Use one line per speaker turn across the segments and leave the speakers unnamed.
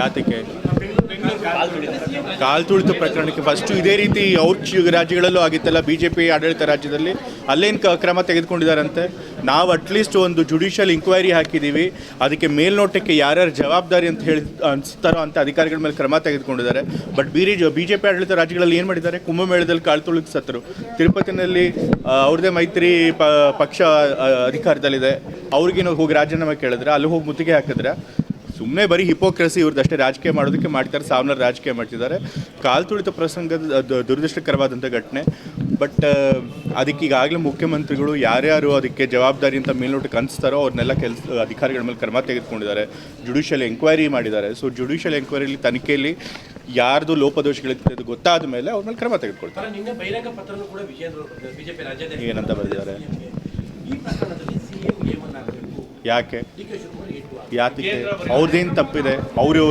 ಯಾತಕ್ಕೆ? ಕಾಲ್ ತುಳಿತು ಪ್ರಕರಣಕ್ಕೆ ಫಸ್ಟು ಇದೇ ರೀತಿ ಔಟ್ ರಾಜ್ಯಗಳಲ್ಲೂ ಆಗಿತ್ತಲ್ಲ ಬಿ ಜೆ ಪಿ ಆಡಳಿತ ರಾಜ್ಯದಲ್ಲಿ. ಅಲ್ಲೇನು ಕ್ರಮ ತೆಗೆದುಕೊಂಡಿದ್ದಾರಂತೆ ನಾವು ಅಟ್ಲೀಸ್ಟ್ ಒಂದು ಜುಡಿಷಿಯಲ್ ಇಂಕ್ವೈರಿ ಹಾಕಿದ್ದೀವಿ ಅದಕ್ಕೆ ಮೇಲ್ನೋಟಕ್ಕೆ ಯಾರ್ಯಾರು ಜವಾಬ್ದಾರಿ ಅಂತ ಹೇಳಿ ಅನಿಸ್ತಾರೋ ಅಂತ ಅಧಿಕಾರಿಗಳ ಮೇಲೆ ಕ್ರಮ ತೆಗೆದುಕೊಂಡಿದ್ದಾರೆ. But B B J P ಆಡಳಿತ ರಾಜ್ಯಗಳಲ್ಲಿ ಏನು ಮಾಡಿದ್ದಾರೆ? ಕುಂಭಮೇಳದಲ್ಲಿ ಕಾಳು ತುಳಿದು ಸತ್ತರು. ತಿರುಪತಿನಲ್ಲಿ ಅವ್ರದ್ದೇ ಮೈತ್ರಿ ಪಕ್ಷ ಅಧಿಕಾರದಲ್ಲಿದೆ. ಅವ್ರಿಗೇನು ಹೋಗಿ ರಾಜೀನಾಮೆ ಕೇಳಿದ್ರೆ? ಅಲ್ಲಿ ಹೋಗಿ ಮುತ್ತಿಗೆ ಹಾಕಿದ್ರೆ? ಸುಮ್ಮನೆ ಬರೀ ಹಿಪೋಕ್ರಸಿ ಇವ್ರದ್ದಷ್ಟೇ ರಾಜಕೀಯ ಮಾಡೋದಕ್ಕೆ ಮಾಡ್ತಾರೆ ಸಾವಿರಾರು ರಾಜಕೀಯ ಮಾಡ್ತಿದ್ದಾರೆ. ಕಾಲ್ ತುಳಿತ ಪ್ರಸಂಗದ ದುರದೃಷ್ಟಕರವಾದಂಥ ಘಟನೆ. ಬಟ್ ಅದಕ್ಕೆ ಈಗಾಗಲೇ ಮುಖ್ಯಮಂತ್ರಿಗಳು ಯಾರ್ಯಾರು ಅದಕ್ಕೆ ಜವಾಬ್ದಾರಿ ಅಂತ ಮೇಲ್ನೋಟಕ್ಕೆ ಅನಿಸ್ತಾರೋ ಅವ್ರನ್ನೆಲ್ಲ ಕೆಲಸ ಅಧಿಕಾರಿಗಳ ಮೇಲೆ ಕ್ರಮ ತೆಗೆದುಕೊಂಡಿದ್ದಾರೆ. ಜುಡಿಷಿಯಲ್ ಎಂಕ್ವೈರಿ ಮಾಡಿದ್ದಾರೆ. ಸೊ ಜುಡಿಷಿಯಲ್ ಎಂಕ್ವೈರಿಲಿ ತನಿಖೆಯಲ್ಲಿ ಯಾರ್ದು ಲೋಪದೋಷಗಳಿರ್ತದೆ ಅದು ಗೊತ್ತಾದ ಮೇಲೆ ಅವ್ರ ಮೇಲೆ ಕ್ರಮ ತೆಗೆದುಕೊಳ್ತಾರೆ. ಏನಂತ ಬರೆದಿದ್ದಾರೆ? ಯಾಕೆ? ಯಾತಕ್ಕೆ ಅವ್ರದ್ದೇನು ತಪ್ಪಿದೆ? ಅವರು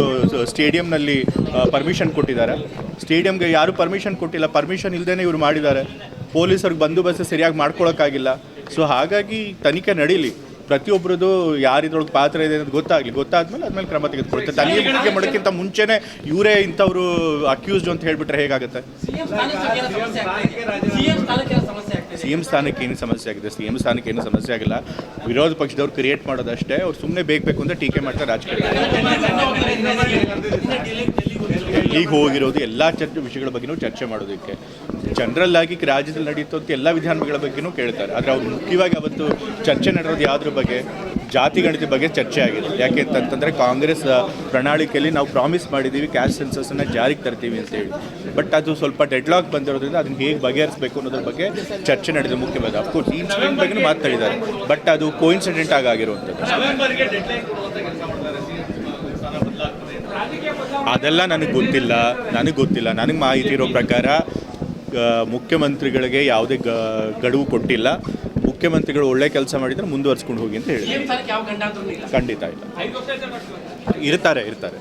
ಸ್ಟೇಡಿಯಂನಲ್ಲಿ ಪರ್ಮಿಷನ್ ಕೊಟ್ಟಿದ್ದಾರೆ. ಸ್ಟೇಡಿಯಂಗೆ ಯಾರು ಪರ್ಮಿಷನ್ ಕೊಟ್ಟಿಲ್ಲ? ಪರ್ಮಿಷನ್ ಇಲ್ಲದೇ ಇವ್ರು ಮಾಡಿದ್ದಾರೆ. ಪೊಲೀಸರಿಗೆ ಬಂದೋಬಸ್ತ್ ಸರಿಯಾಗಿ ಮಾಡ್ಕೊಳೋಕ್ಕಾಗಿಲ್ಲ. ಸೊ ಹಾಗಾಗಿ ತನಿಖೆ ನಡೀಲಿ. ಪ್ರತಿಯೊಬ್ಬರದು ಯಾರಿದ್ರೊಳಗೆ ಪಾತ್ರ ಇದೆ ಅಂತ ಗೊತ್ತಾಗಲಿ. ಗೊತ್ತಾದ್ಮೇಲೆ ಅದ್ಮೇಲೆ ಕ್ರಮ ತೆಗೆದುಕೊಳ್ತಾರೆ ತನಿಖೆ ಮಾಡೋಕ್ಕಿಂತ ಮುಂಚೆನೇ ಇವರೇ ಇಂಥವ್ರು ಅಕ್ಯೂಸ್ಡ್ ಅಂತ ಹೇಳಿಬಿಟ್ರೆ ಹೇಗಾಗುತ್ತೆ? ಸಿ ಎಂ ಸ್ಥಾನಕ್ಕೆ ಏನು ಸಮಸ್ಯೆ ಆಗಿದೆ? ಸಿ ಎಂ ಸ್ಥಾನಕ್ಕೆ ಏನು ಸಮಸ್ಯೆ ಆಗಿಲ್ಲ. ವಿರೋಧ ಪಕ್ಷದವ್ರು ಕ್ರಿಯೇಟ್ ಮಾಡೋದಷ್ಟೇ. ಅವ್ರು ಸುಮ್ಮನೆ ಬೇಕು ಅಂತ ಟೀಕೆ ಮಾಡ್ತಾರೆ ರಾಜಕೀಯ. ಹೋಗಿರೋದು ಎಲ್ಲ ಚರ್ಚೆ ವಿಷಯಗಳ ಬಗ್ಗೆನೂ ಚರ್ಚೆ ಮಾಡೋದಕ್ಕೆ. ಜನರಲ್ ಆಗಿ ರಾಜ್ಯದಲ್ಲಿ ಅಂತ ಎಲ್ಲ ವಿಧಾನಗಳ ಬಗ್ಗೆನೂ ಕೇಳ್ತಾರೆ. ಆದರೆ ಅವ್ರು ಮುಖ್ಯವಾಗಿ ಅವತ್ತು ಚರ್ಚೆ ನಡೆಯೋದು ಯಾವುದ್ರ ಬಗ್ಗೆ? ಜಾತಿ ಗಣಿತ ಬಗ್ಗೆ ಚರ್ಚೆ ಆಗಿದೆ. ಯಾಕೆ ಅಂತಂತಂದರೆ ಕಾಂಗ್ರೆಸ್ ಪ್ರಣಾಳಿಕೆಯಲ್ಲಿ ನಾವು ಪ್ರಾಮಿಸ್ ಮಾಡಿದ್ದೀವಿ ಕ್ಯಾಶ್ ಸೆನ್ಸಸ್ಸನ್ನು ಜಾರಿಗೆ ತರ್ತೀವಿ ಅಂತ ಹೇಳಿ. ಬಟ್ ಅದು ಸ್ವಲ್ಪ ಡೆಡ್ಲಾಕ್ ಬಂದಿರೋದ್ರಿಂದ ಅದನ್ನ ಹೇಗೆ ಬಗೆಹರಿಸಬೇಕು ಅನ್ನೋದ್ರ ಬಗ್ಗೆ ಚರ್ಚೆ ನಡೆದಿದೆ ಮುಖ್ಯವಾದ ಅಫ್ಕೋರ್ಸ್ ಈ ಇನ್ಸಿಡೆಂಟ್ ಬಗ್ಗೆ ಮಾತಾಡಿದ್ದಾರೆ. ಬಟ್ ಅದು ಕೋಇನ್ಸಿಡೆಂಟ್ ಆಗಿ ಆಗಿರುವಂಥದ್ದು. ಅದೆಲ್ಲ ನನಗೆ ಗೊತ್ತಿಲ್ಲ ನನಗೆ ಗೊತ್ತಿಲ್ಲ. ನನಗೆ ಮಾಹಿತಿ ಇರೋ ಪ್ರಕಾರ ಮುಖ್ಯಮಂತ್ರಿಗಳಿಗೆ ಯಾವುದೇ ಗ ಗಡುವು ಕೊಟ್ಟಿಲ್ಲ. ಮುಖ್ಯಮಂತ್ರಿಗಳು ಒಳ್ಳೆ ಕೆಲಸ ಮಾಡಿದರೆ ಮುಂದುವರ್ಸ್ಕೊಂಡು ಹೋಗಿ ಅಂತ ಹೇಳಿ ಖಂಡಿತ ಇಲ್ಲ. ಇರ್ತಾರೆ ಇರ್ತಾರೆ.